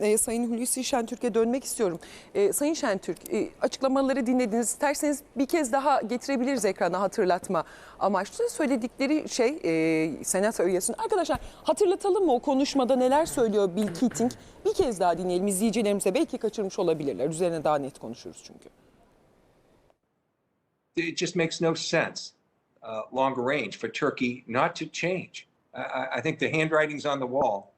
e, Sayın Hulusi Şentürk'e dönmek istiyorum. E, Sayın Şentürk e, açıklamaları dinlediniz. İsterseniz bir kez daha getirebiliriz ekrana hatırlatma amaçlı. Söyledikleri şey e, senato üyesinin. Arkadaşlar hatırlatalım mı o konuşmada neler söylüyor Bill Keating? Bir kez daha dinleyelim izleyicilerimize belki kaçırmış olabilirler. Üzerine daha net konuşuruz çünkü. it just makes no sense uh, longer range for Turkey not to change. I- I, think the handwriting's on the wall.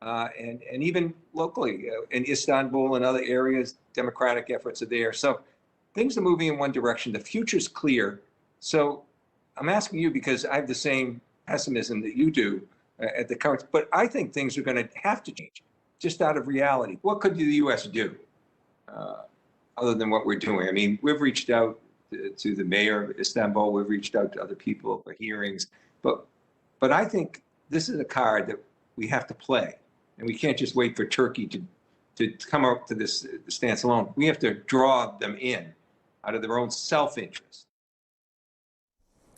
Uh, and, and even locally uh, in Istanbul and other areas, democratic efforts are there. So things are moving in one direction. The future's clear. So I'm asking you because I have the same pessimism that you do uh, at the current, but I think things are going to have to change just out of reality. What could the U.S. do? uh, other than what we're doing. I mean, we've reached out to, to the mayor of Istanbul. We've reached out to other people for hearings, but but I think this is a card that we have to play, and we can't just wait for Turkey to to come up to this stance alone. We have to draw them in out of their own self-interest.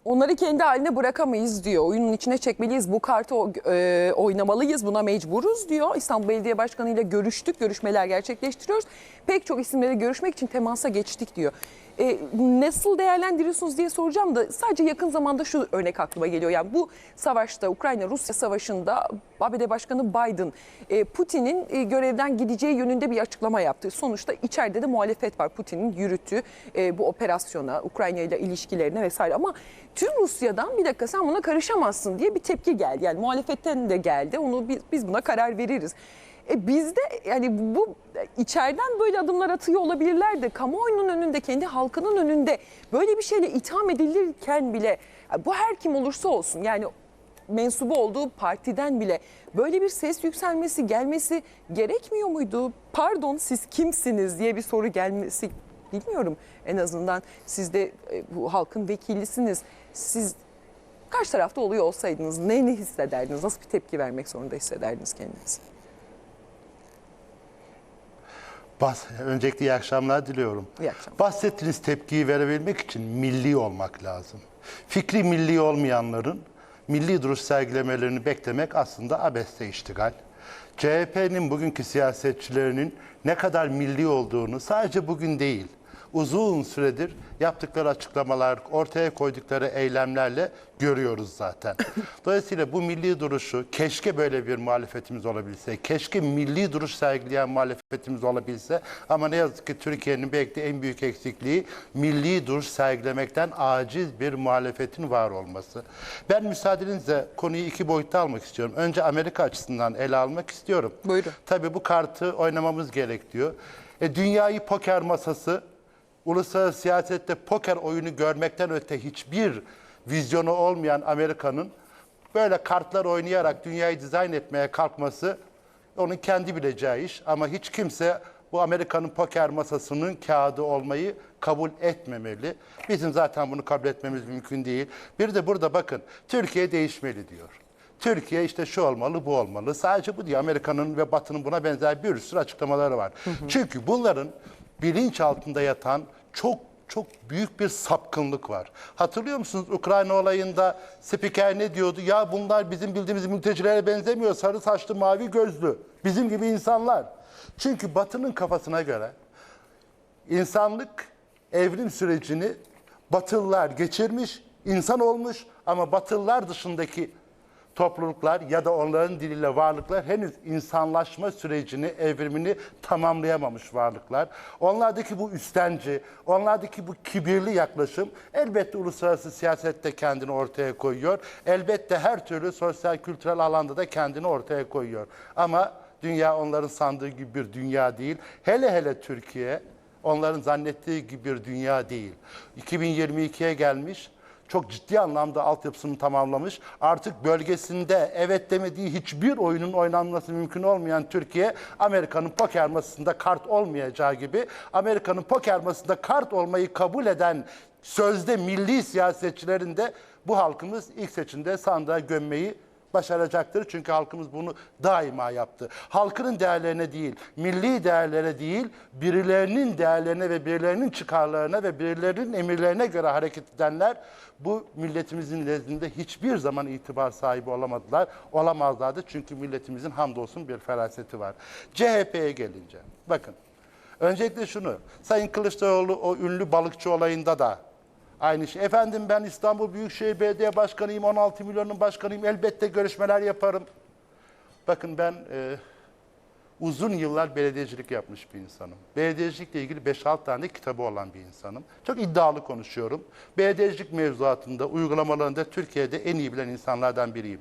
Onları kendi haline bırakamayız diyor. Oyunun içine çekmeliyiz. Bu kartı e, oynamalıyız. Buna mecburuz diyor. İstanbul Belediye Başkanı ile görüştük. Görüşmeler gerçekleştiriyoruz. Pek çok isimle de görüşmek için temasa geçtik diyor. E, nasıl değerlendiriyorsunuz diye soracağım da sadece yakın zamanda şu örnek aklıma geliyor. Yani bu savaşta Ukrayna-Rusya savaşında ABD Başkanı Biden e, Putin'in e, görevden gideceği yönünde bir açıklama yaptı. Sonuçta içeride de muhalefet var Putin'in yürüttüğü e, bu operasyona, Ukrayna ile ilişkilerine vesaire. Ama tüm Rusya'dan bir dakika sen buna karışamazsın diye bir tepki geldi. Yani muhalefetten de geldi. Onu biz, biz buna karar veririz. E bizde yani bu içeriden böyle adımlar atıyor olabilirler de kamuoyunun önünde, kendi halkının önünde böyle bir şeyle itham edilirken bile bu her kim olursa olsun yani mensubu olduğu partiden bile böyle bir ses yükselmesi gelmesi gerekmiyor muydu? Pardon siz kimsiniz diye bir soru gelmesi bilmiyorum. En azından siz de e, bu halkın vekilisiniz. Siz karşı tarafta oluyor olsaydınız ne, ne hissederdiniz? Nasıl bir tepki vermek zorunda hissederdiniz kendinizi? Bas, öncelikle iyi akşamlar diliyorum. İyi akşamlar. Bahsettiğiniz tepkiyi verebilmek için milli olmak lazım. Fikri milli olmayanların milli duruş sergilemelerini beklemek aslında abeste iştigal. CHP'nin bugünkü siyasetçilerinin ne kadar milli olduğunu sadece bugün değil, uzun süredir yaptıkları açıklamalar, ortaya koydukları eylemlerle görüyoruz zaten. Dolayısıyla bu milli duruşu keşke böyle bir muhalefetimiz olabilse, keşke milli duruş sergileyen muhalefetimiz olabilse ama ne yazık ki Türkiye'nin belki de en büyük eksikliği milli duruş sergilemekten aciz bir muhalefetin var olması. Ben müsaadenizle konuyu iki boyutta almak istiyorum. Önce Amerika açısından ele almak istiyorum. Buyurun. Tabii bu kartı oynamamız gerek diyor. E, dünyayı poker masası uluslararası siyasette poker oyunu görmekten öte hiçbir vizyonu olmayan Amerika'nın böyle kartlar oynayarak dünyayı dizayn etmeye kalkması onun kendi bileceği iş ama hiç kimse bu Amerika'nın poker masasının kağıdı olmayı kabul etmemeli. Bizim zaten bunu kabul etmemiz mümkün değil. Bir de burada bakın Türkiye değişmeli diyor. Türkiye işte şu olmalı, bu olmalı. Sadece bu diyor. Amerika'nın ve Batı'nın buna benzer bir sürü açıklamaları var. Çünkü bunların bilinç altında yatan çok çok büyük bir sapkınlık var. Hatırlıyor musunuz Ukrayna olayında spiker ne diyordu? Ya bunlar bizim bildiğimiz mültecilere benzemiyor. Sarı saçlı, mavi gözlü. Bizim gibi insanlar. Çünkü Batı'nın kafasına göre insanlık evrim sürecini Batılılar geçirmiş, insan olmuş ama Batılılar dışındaki topluluklar ya da onların diliyle varlıklar henüz insanlaşma sürecini, evrimini tamamlayamamış varlıklar. Onlardaki bu üstenci, onlardaki bu kibirli yaklaşım elbette uluslararası siyasette kendini ortaya koyuyor. Elbette her türlü sosyal kültürel alanda da kendini ortaya koyuyor. Ama dünya onların sandığı gibi bir dünya değil. Hele hele Türkiye onların zannettiği gibi bir dünya değil. 2022'ye gelmiş çok ciddi anlamda altyapısını tamamlamış. Artık bölgesinde evet demediği hiçbir oyunun oynanması mümkün olmayan Türkiye, Amerika'nın poker masasında kart olmayacağı gibi Amerika'nın poker masasında kart olmayı kabul eden sözde milli siyasetçilerin de bu halkımız ilk seçimde sandığa gömmeyi başaracaktır. Çünkü halkımız bunu daima yaptı. Halkının değerlerine değil, milli değerlere değil, birilerinin değerlerine ve birilerinin çıkarlarına ve birilerinin emirlerine göre hareket edenler bu milletimizin nezdinde hiçbir zaman itibar sahibi olamadılar. Olamazlardı çünkü milletimizin hamdolsun bir feraseti var. CHP'ye gelince, bakın öncelikle şunu, Sayın Kılıçdaroğlu o ünlü balıkçı olayında da Aynı şey. Efendim ben İstanbul Büyükşehir Belediye Başkanıyım, 16 milyonun başkanıyım. Elbette görüşmeler yaparım. Bakın ben e, uzun yıllar belediyecilik yapmış bir insanım. Belediyecilikle ilgili 5-6 tane kitabı olan bir insanım. Çok iddialı konuşuyorum. Belediyecilik mevzuatında, uygulamalarında Türkiye'de en iyi bilen insanlardan biriyim.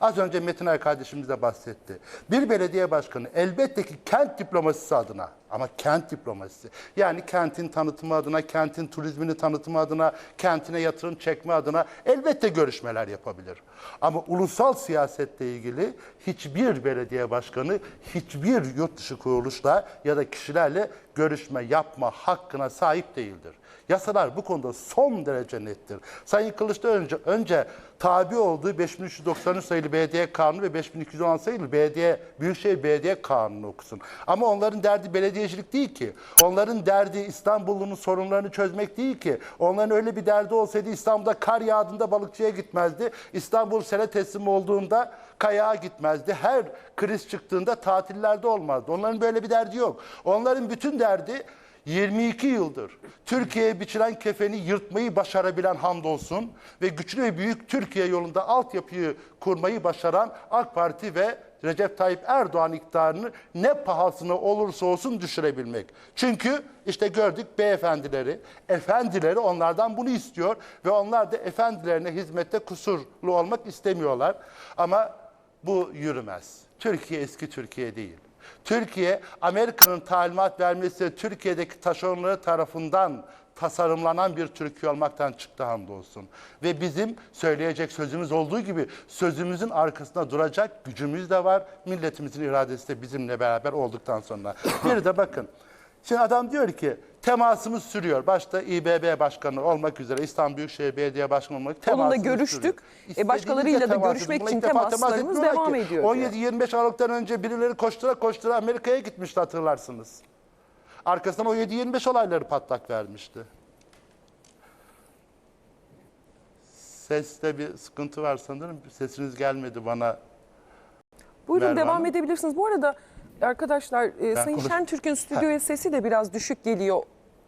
Az önce Metin Ay kardeşimiz de bahsetti. Bir belediye başkanı elbette ki kent diplomasisi adına ama kent diplomasisi yani kentin tanıtımı adına, kentin turizmini tanıtımı adına, kentine yatırım çekme adına elbette görüşmeler yapabilir. Ama ulusal siyasetle ilgili hiçbir belediye başkanı hiçbir yurt dışı kuruluşla ya da kişilerle görüşme yapma hakkına sahip değildir. Yasalar bu konuda son derece nettir. Sayın Kılıçdaroğlu önce, önce tabi olduğu 5393 sayılı belediye kanunu ve 5216 sayılı belediye Büyükşehir Belediye Kanunu okusun. Ama onların derdi belediyecilik değil ki. Onların derdi İstanbul'un sorunlarını çözmek değil ki. Onların öyle bir derdi olsaydı İstanbul'da kar yağdığında balıkçıya gitmezdi. İstanbul sele teslim olduğunda kayağa gitmezdi. Her kriz çıktığında tatillerde olmazdı. Onların böyle bir derdi yok. Onların bütün derdi 22 yıldır Türkiye'ye biçilen kefeni yırtmayı başarabilen hamdolsun ve güçlü ve büyük Türkiye yolunda altyapıyı kurmayı başaran AK Parti ve Recep Tayyip Erdoğan iktidarını ne pahasına olursa olsun düşürebilmek. Çünkü işte gördük beyefendileri, efendileri onlardan bunu istiyor ve onlar da efendilerine hizmette kusurlu olmak istemiyorlar. Ama bu yürümez. Türkiye eski Türkiye değil. Türkiye, Amerika'nın talimat vermesi Türkiye'deki taşeronları tarafından tasarımlanan bir Türkiye olmaktan çıktı hamdolsun. Ve bizim söyleyecek sözümüz olduğu gibi sözümüzün arkasında duracak gücümüz de var. Milletimizin iradesi de bizimle beraber olduktan sonra. Bir de bakın, şimdi adam diyor ki temasımız sürüyor. Başta İBB Başkanı olmak üzere İstanbul Büyükşehir Belediye Başkanı olmak Onunla görüştük. E, başkalarıyla da temas görüşmek için temas temaslarımız etmiyorlar devam ki. ediyor diyor. 17-25 Aralık'tan önce birileri koştura koştura Amerika'ya gitmişti hatırlarsınız. Arkasından o 7-25 olayları patlak vermişti. Seste bir sıkıntı var sanırım. Sesiniz gelmedi bana. Buyurun Merve devam edebilirsiniz. Bu arada arkadaşlar e, Sayın konuş- Şentürk'ün stüdyoya sesi de biraz düşük geliyor.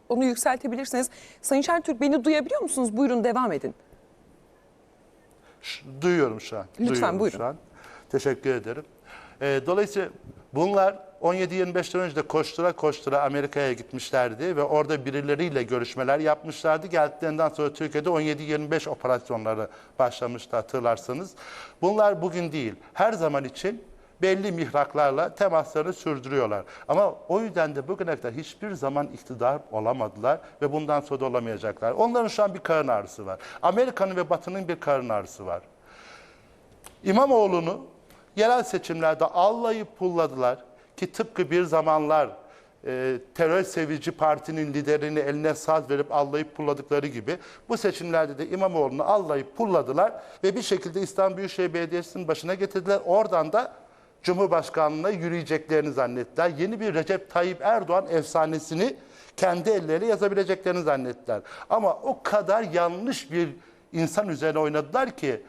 Onu yükseltebilirsiniz. Sayın Şentürk beni duyabiliyor musunuz? Buyurun devam edin. Duyuyorum şu an. Lütfen, Duyuyorum buyurun. Şu an. Teşekkür ederim. Ee, dolayısıyla bunlar 17-25'ten önce de koştura koştura Amerika'ya gitmişlerdi ve orada birileriyle görüşmeler yapmışlardı. Geldiklerinden sonra Türkiye'de 17-25 operasyonları başlamıştı hatırlarsanız. Bunlar bugün değil, her zaman için belli mihraklarla temaslarını sürdürüyorlar. Ama o yüzden de bugüne kadar hiçbir zaman iktidar olamadılar ve bundan sonra da olamayacaklar. Onların şu an bir karın ağrısı var. Amerika'nın ve Batı'nın bir karın ağrısı var. İmamoğlu'nu yerel seçimlerde allayıp pulladılar ki tıpkı bir zamanlar e, terör sevici partinin liderini eline saz verip allayıp pulladıkları gibi bu seçimlerde de İmamoğlu'nu allayıp pulladılar ve bir şekilde İstanbul Büyükşehir Belediyesi'nin başına getirdiler. Oradan da Cumhurbaşkanlığına yürüyeceklerini zannettiler. Yeni bir Recep Tayyip Erdoğan efsanesini kendi elleriyle yazabileceklerini zannettiler. Ama o kadar yanlış bir insan üzerine oynadılar ki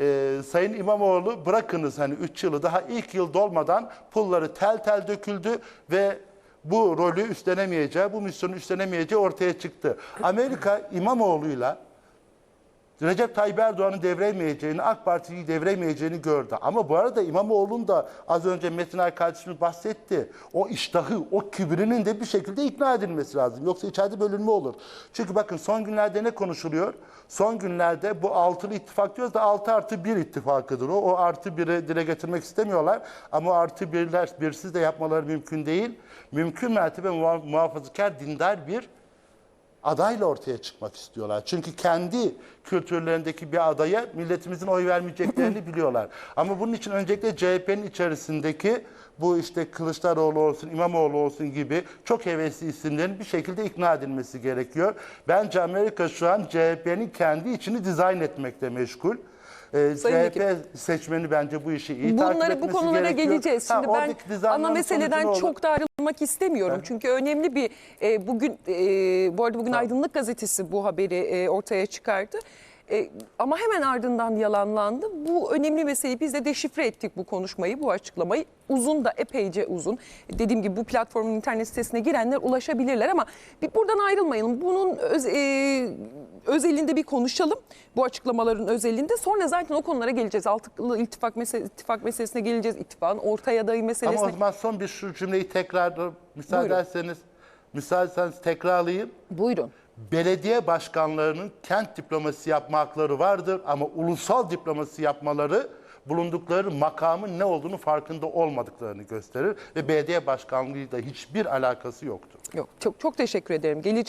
e, Sayın İmamoğlu bırakınız hani 3 yılı daha ilk yıl dolmadan pulları tel tel döküldü ve bu rolü üstlenemeyeceği, bu misyonu üstlenemeyeceği ortaya çıktı. Amerika İmamoğlu'yla Recep Tayyip Erdoğan'ı devremeyeceğini, AK Parti'yi devremeyeceğini gördü. Ama bu arada İmamoğlu'nun da az önce Metin Ay kardeşimiz bahsetti. O iştahı, o kibrinin de bir şekilde ikna edilmesi lazım. Yoksa içeride bölünme olur. Çünkü bakın son günlerde ne konuşuluyor? Son günlerde bu altılı ittifak diyoruz da altı artı bir ittifakıdır o. O artı biri dile getirmek istemiyorlar. Ama artı birler, birsiz de yapmaları mümkün değil. Mümkün mertebe muha- muhafazakar, dindar bir adayla ortaya çıkmak istiyorlar. Çünkü kendi kültürlerindeki bir adaya milletimizin oy vermeyeceklerini biliyorlar. Ama bunun için öncelikle CHP'nin içerisindeki bu işte Kılıçdaroğlu olsun, İmamoğlu olsun gibi çok hevesli isimlerin bir şekilde ikna edilmesi gerekiyor. Bence Amerika şu an CHP'nin kendi içini dizayn etmekte meşgul. Ee, Sayın CHP seçmeni bence bu işi iyi takip Bunları bu etmesi konulara gerekiyor. geleceğiz. Ha, Şimdi ben oradaki nizamların ana meseleden çok da ayrılmak istemiyorum. Çünkü önemli bir e, bugün e, bu arada bugün Aydınlık Gazetesi bu haberi e, ortaya çıkardı. E, ama hemen ardından yalanlandı. Bu önemli meseleyi biz de deşifre ettik bu konuşmayı, bu açıklamayı. Uzun da epeyce uzun. Dediğim gibi bu platformun internet sitesine girenler ulaşabilirler ama bir buradan ayrılmayalım. Bunun öz, e, özelinde bir konuşalım. Bu açıklamaların özelinde. Sonra zaten o konulara geleceğiz. Altıklı iltifak, mesele, ittifak meselesine geleceğiz. İttifakın orta adayı Ama meselesine. o zaman son bir şu cümleyi tekrar müsaade Buyurun. ederseniz, müsaadeniz tekrarlayayım. Buyurun. Belediye başkanlarının kent diplomasi yapma hakları vardır ama ulusal diplomasi yapmaları bulundukları makamın ne olduğunu farkında olmadıklarını gösterir ve belediye başkanlığıyla hiçbir alakası yoktur. Yok çok çok teşekkür ederim. Geleceğiz.